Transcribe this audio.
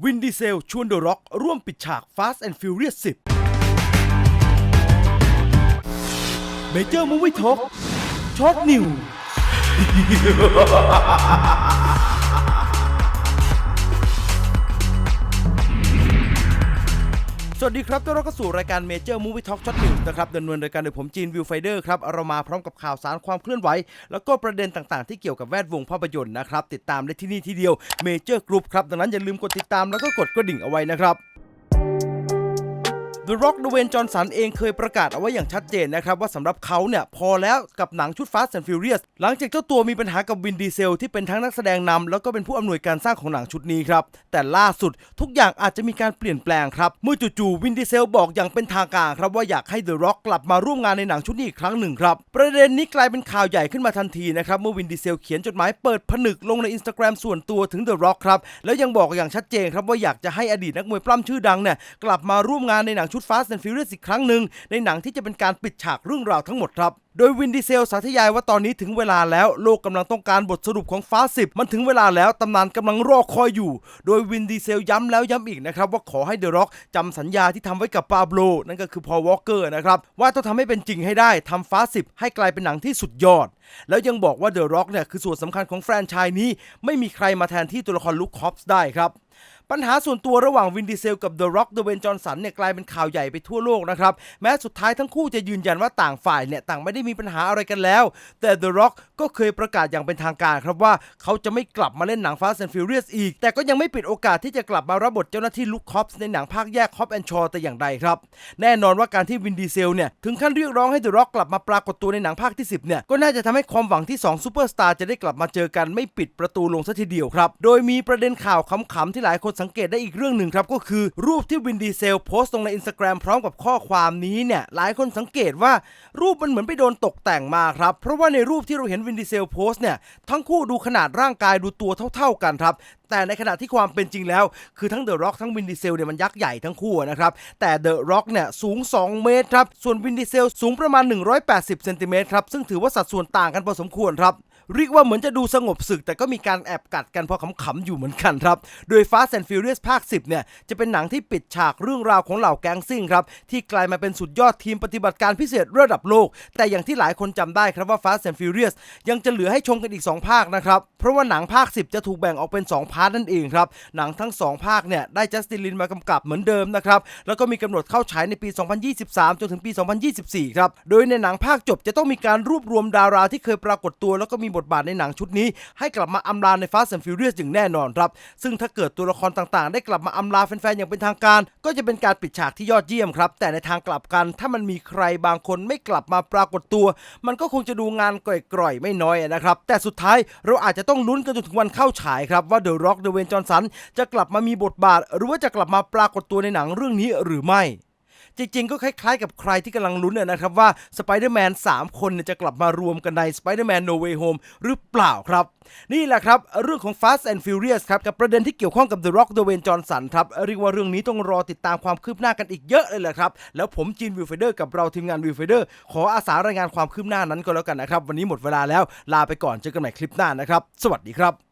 วินดีเซล ชวนเดอะร็อก ร่วมปิดฉาก Fast and Furious 10 เมเจอร์มูวี่ท็อกช็อกนิว สวัสดีครับต้อนรับเข้าสู่รายการ Major Movie Talk Shot News นะครับดำเนินรายการโดยผมจีนวิวไฟเดอร์ครับ เรามาพร้อมกับข่าวสารความเคลื่อนไหว แล้วก็ประเด็นต่างๆ ที่เกี่ยวกับแวดวงภาพยนตร์นะครับ ติดตามได้ที่นี่ที่เดียว Major Group ครับ ดังนั้นอย่าลืมกดติดตามแล้วก็กดกระดิ่งเอาไว้นะครับ The Rock ดเวนจอห์นสันเองเคยประกาศเอาไว้อย่างชัดเจนนะครับ ว่าสำหรับเขาเนี่ยพอแล้วกับหนังชุด Fast and Furious หลังจากเจ้าตัวมีปัญหากับวินดีเซลที่เป็นทั้งนักแสดงนำแล้วก็เป็นผู้อำนวยการสร้างของหนังชุดนี้ครับ แต่ล่าสุดทุกอย่างอาจจะมีการเปลี่ยนแปลงครับ เมื่อจู่ๆวินดีเซลบอกอย่างเป็นทางการครับว่าอยากให้ The Rock กลับมาร่วมงานในหนังชุดนี้อีกครั้งหนึ่งครับประเด็นนี้กลายเป็นข่าวใหญ่ขึ้นมาทันทีนะครับเมื่อวินดีเซลเขียนจดหมายเปิดผนึกลงใน Instagram ส่วนตัวถึง The Rock ครับแล้วยังบอกอย่างชัดเจนครับว่าอยากจะให้อดีตนักมวยปล้ำชื่อดังเนี่ยกลับมาร่วมงานในหนังชุด Fast and Furious อีกครั้งหนึ่งในหนังที่จะเป็นการปิดฉากเรื่องราวทั้งหมดครับ โดยวินดีเซลสาธยายว่าตอนนี้ถึงเวลาแล้วโลกกำลังต้องการบทสรุปของฟ้าสิบมันถึงเวลาแล้วตำนานกำลังรอคอยอยู่ โดยวินดีเซลย้ำแล้วย้ำอีกนะครับว่าขอให้เดอะร็อกจำสัญญาที่ทำไว้กับปาโบลนั่นก็คือพอวอลเกอร์นะครับว่าต้องทำให้เป็นจริงให้ได้ทำฟ้าสิบให้กลายเป็นหนังที่สุดยอด แล้วยังบอกว่าเดอะร็อกเนี่ยคือส่วนสำคัญของแฟรนไชส์นี้ไม่มีใครมาแทนที่ตัวละครลุคคอปส์ได้ครับ ปัญหาส่วนตัวระหว่างวินดีเซลกับเดอะร็อกเดเวนจอห์นสันเนี่ยกลายเป็นข่าวใหญ่ไปทั่วโลกนะครับแม้สุดท้ายทั้งคู่จะยืนยันว่าต่างฝ่ายเนี่ยต่างไม่ได้มีปัญหาอะไรกันแล้ว แต่เดอะร็อก็เคยประกาศอย่างเป็นทางการครับว่าเขาจะไม่กลับมาเล่นหนัง Fast and Furious อีก แต่ก็ยังไม่ปิดโอกาสที่จะกลับมารับบทเจ้าหน้าที่ลุคคอปส์ในหนังภาคแยกคอปแอนชอแต่อย่างใดครับ แน่นอนว่าการที่วินดีเซลเนี่ยถึงขั้นเรียกร้องให้ The Rock กลับมาปรากฏตัวในหนังภาคที่ 10เนี่ยก็น่าจะทำให้ความหวังที่2ซูเปอร์สตาร์จะได้กลับมาเจอกันไม่ปิดประตูลงซะทีเดียวครับ โดยมีประเด็นข่าวขำๆที่หลายคนสังเกตได้อีกเรื่องหนึ่งครับ ก็คือรูปที่วินดีเซลโพสต์ลงใน Instagram พร้อมกับข้อความนี้เนี่ยหลายคนสังเกตว่ารูปมันเหมือนไปโดนตกแต่งมาครับเพราะว่าในรูปที่เราเห็นวินนดีเซลโพสต์เนี่ยทั้งคู่ดูขนาดร่างกายดูตัวเท่าๆกันครับแต่ในขณะที่ความเป็นจริงแล้ว คือทั้งเดอะร็อกทั้งวินดีเซลเนี่ยมันยักษ์ใหญ่ทั้งคู่นะครับแต่เดอะร็อกเนี่ยสูง 2 เมตรครับส่วนวินดีเซลสูงประมาณ 180เซนติเมตรครับซึ่งถือว่าสัดส่วนต่างกันพอสมควรครับ เรียกว่าเหมือนจะดูสงบศึก แต่ก็มีการแอบกัดกันพอขำๆอยู่เหมือนกันครับ โดย Fast and Furious ภาค 10 เนี่ย จะเป็นหนังที่ปิดฉากเรื่องราวของเหล่าแก๊งซิ่งครับ ที่กลายมาเป็นสุดยอดทีมปฏิบัติการพิเศษระดับโลก แต่อย่างที่หลายคนจำได้ครับว่า Fast and Furious ยังจะเหลือให้ชมกันอีก 2 ภาคนะครับ เพราะว่าหนังภาค 10 จะถูกแบ่งออกเป็น 2 พาร์ทนั่นเองครับ หนังทั้ง 2 ภาคเนี่ยได้จัสตินลินมากำกับเหมือนเดิมนะครับ แล้วก็มีกำหนดเข้าฉายในปี 2023 จนถึงปี 2024 ครับ โดยในหนังภาคจบจะต้องมีการรวบรวมดาราที่เคยปรากฏตัวแล้วก็มีบทบาทในหนังชุดนี้ ให้กลับมาอำลาใน Fast and Furious อย่างแน่นอนครับ ซึ่งถ้าเกิดตัวละครต่างๆ ได้กลับมาอำลาแฟนๆ อย่างเป็นทางการ ก็จะเป็นการปิดฉากที่ยอดเยี่ยมครับ แต่ในทางกลับกัน ถ้ามันมีใครบางคนไม่กลับมาปรากฏตัว มันก็คงจะดูงานกร่อยๆ ไม่น้อยนะครับ แต่สุดท้ายเราอาจจะต้องลุ้นกันจนถึงวันเข้าฉายครับว่า The Rock เดอะเวนจอห์นสันจะกลับมามีบทบาท หรือว่าจะกลับมาปรากฏตัวในหนังเรื่องนี้หรือไม่ จริง ๆ ก็คล้ายๆ กับใครที่กำลังลุ้นน่ะนะครับว่าสไปเดอร์แมน3คนเนี่ยจะกลับมารวมกันใน Spider-Man No Way Home หรือเปล่าครับ นี่แหละครับ เรื่องของ Fast and Furious ครับ กับประเด็นที่เกี่ยวข้องกับ The Rock เดเวนจอห์นสันครับเรียกว่าเรื่องนี้ต้องรอติดตามความคืบหน้ากันอีกเยอะเลยแหละครับ แล้วผมจีนวิวไฟเดอร์กับเราทีมงานวิวไฟเดอร์ขออาสารายงานความคืบหน้านั้นก็แล้วกันนะครับ วันนี้หมดเวลาแล้วลาไปก่อนเจอกันใหม่คลิปหน้านะครับ สวัสดีครับ